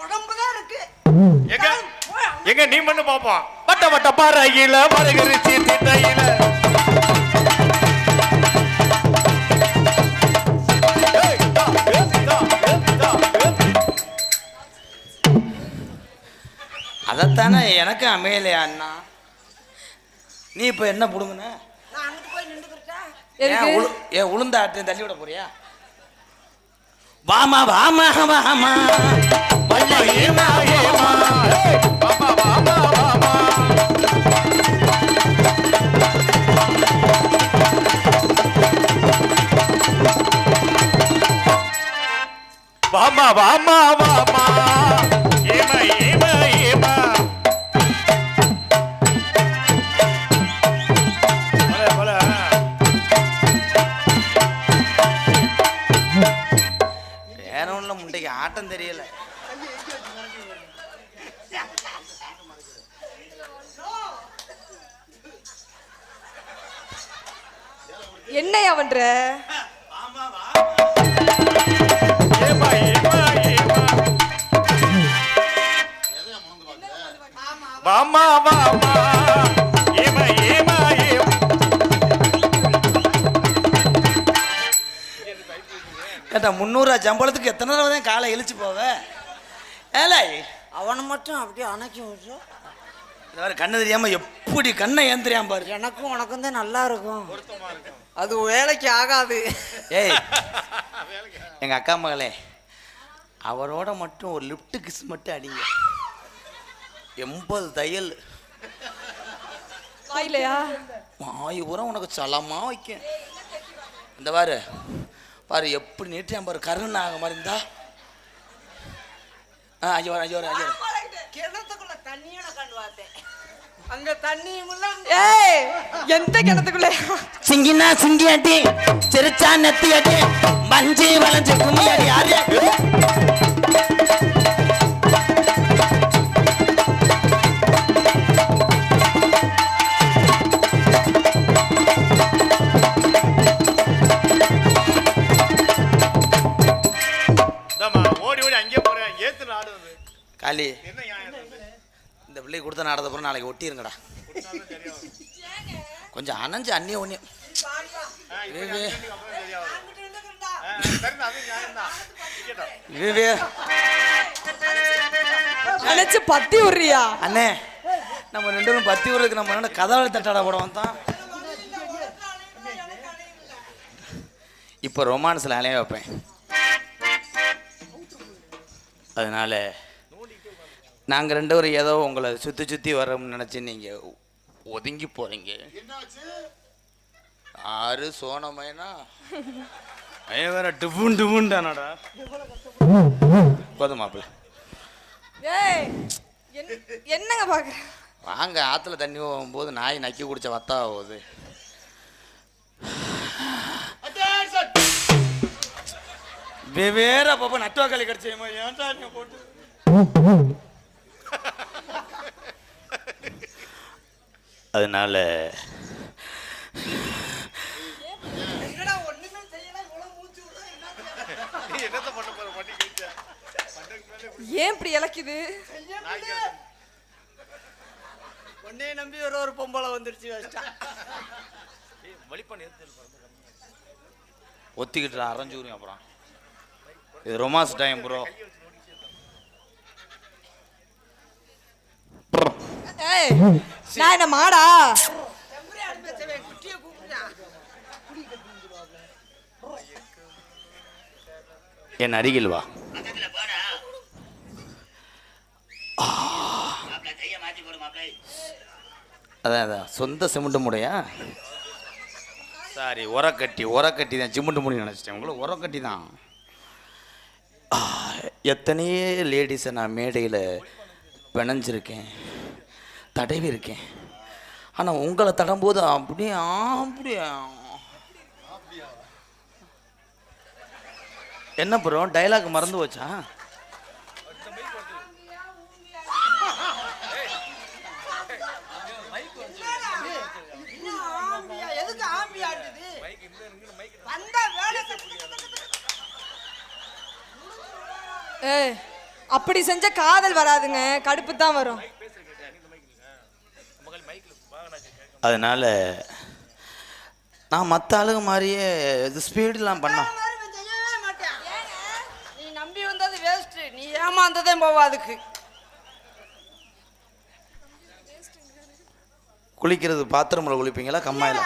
உடம்பு தான் இருக்கு. எங்க? எங்க நீ பண்ணு பாப்போம் வட்ட வட்ட பாறையில மரகரிச்சி திட்டையில ஏய், தா, ஏய், தா, ஏய், தா, ஏய். அதைத்தானே எனக்கு அமையலையா அண்ணா. நீ இப்போ என்ன நின்றுக்கிட்டா ஏன் எதுக்கு உளு ஏன் உளுந்த ஆட்டையும் தள்ளி விட போறியா? வாமா வாமா வாமா வல்ல ஏமா ஏமா வாமா, வாமா, வாமா. வாமா வாமா வாமா என்னையா பண்ற? ஏமா ஏமா ஏமா வாமா வாமா ஏமா ஏமா ஏமா கேட்டா முந்நூறுவா சம்பளத்துக்கு எத்தனை தடவை தான் காலை இழிச்சு போவ? ஏலே அவனை மட்டும் அப்படியே அணைச்சி விட்டு மாதிரி கண்ணு தெரியாம எப்படி கண்ணை ஏந்திரியாம பாரு. எனக்கும் உனக்கும் தான் நல்லா இருக்கும். அது வேலைக்கு ஆகாது. ஏய் எங்க அக்கா மகளே அவரோட மட்டும் ஒரு லிஃப்ட் கிஸ் மட்டும் அடிங்க. எண்பது தையல். வாயிலையா? வாய் பூரா உனக்கு சலமா வைக்க இந்த பாரு பாரு எப்படி நீட்டியான் பாரு. கருண் ஆக மாதிரி இருந்தா ஆ ஐயோ ஐயோ ஐயோ தண்ணியோட கண்டு பார்த்தேன். அங்க தண்ணியும் இல்ல ஏய் எந்த கிணத்துக்குள்ள? சிங்கினா சிங்கியாட்டி சிரிச்சா நெத்தியாட்டி மஞ்சி வளைஞ்சு கும்மியாடி யாரு? இந்தாம்மா, ஓடி ஓடி அங்கே போறேன். ஏத்து ஆடுறது காளி. என்ன? கொடுத்த நாடத அப்புறம் நாளைக்கு ஒட்டிருங்கடா. கொஞ்சம் அணைஞ்சு அந்நிய. விவே நினைச்சு பத்தி விடுறியா? அண்ணே நம்ம ரெண்டு பேரும் பத்தி ஊருக்கு நம்ம என்ன கதாவளி தட்டாட போட வந்தான்? இப்போ ரொமான்ஸில் அலைய வைப்பேன். அதனால நாங்கள் ரெண்டு பேரும் ஏதோ உங்களை சுற்றி சுற்றி வரோம்னு நினச்சி நீங்கள் ஒதுங்கி போகிறீங்க ஆறு சோனமைனா ஐயன் வேற டுபுன் டுபுன் தானடா போதும் மாப்பிள்ள. ஏய் என்- என்னங்க பாக்குற? வாங்க ஆற்றுல தண்ணி போகும்போது நாய் நக்கி குடிச்ச வத்தா ஆகுது வெவ்வேறு அப்பப்போ நட்டுவாக்காளி கிடைச்சேமா ஏன்டா நீ போட்டு? மேல ஏன் இப்படி இழக்குது நாய்க்கு உன்னைய நம்பி ஒரு ஒரு பொம்பளை வந்துருச்சு ஒத்திக்கிட்டு அரைஞ்சூரியும் அப்புறம். இது ரொமான்ஸ் டைம் ப்ரோ ஏய் நான் என்ன மாடா? என் அருகில் வா. அதான் அதான். சொந்த சிமெண்ட் முடையா? சாரி உரக்கட்டி உரக்கட்டி தான் சிமெண்ட் முடி நினச்சிட்டேன். உங்களை உரக்கட்டி தான். எத்தனையோ லேடிஸை நான் மேடையில் பிணைஞ்சிருக்கேன். தடவி இருக்கேன். ஆனால் உங்களை தடும்போது அப்படியே அப்படியே. என்ன ப்ரோ டைலாக் மறந்து போச்சா? ஏய் அப்படி செஞ்ச காதல் வராதுங்க. கடுப்பு தான் வரும். அதனால நான் மற்ற ஆளுங்க மாதிரியே இது ஸ்பீடெலாம் பண்ணோம். நீ நம்பி வந்தது வேஸ்ட் நீ ஏமாந்ததே போவா அதுக்கு. குளிக்கிறது பாத்திரமில் குளிப்பீங்களா? கம்மாயில்?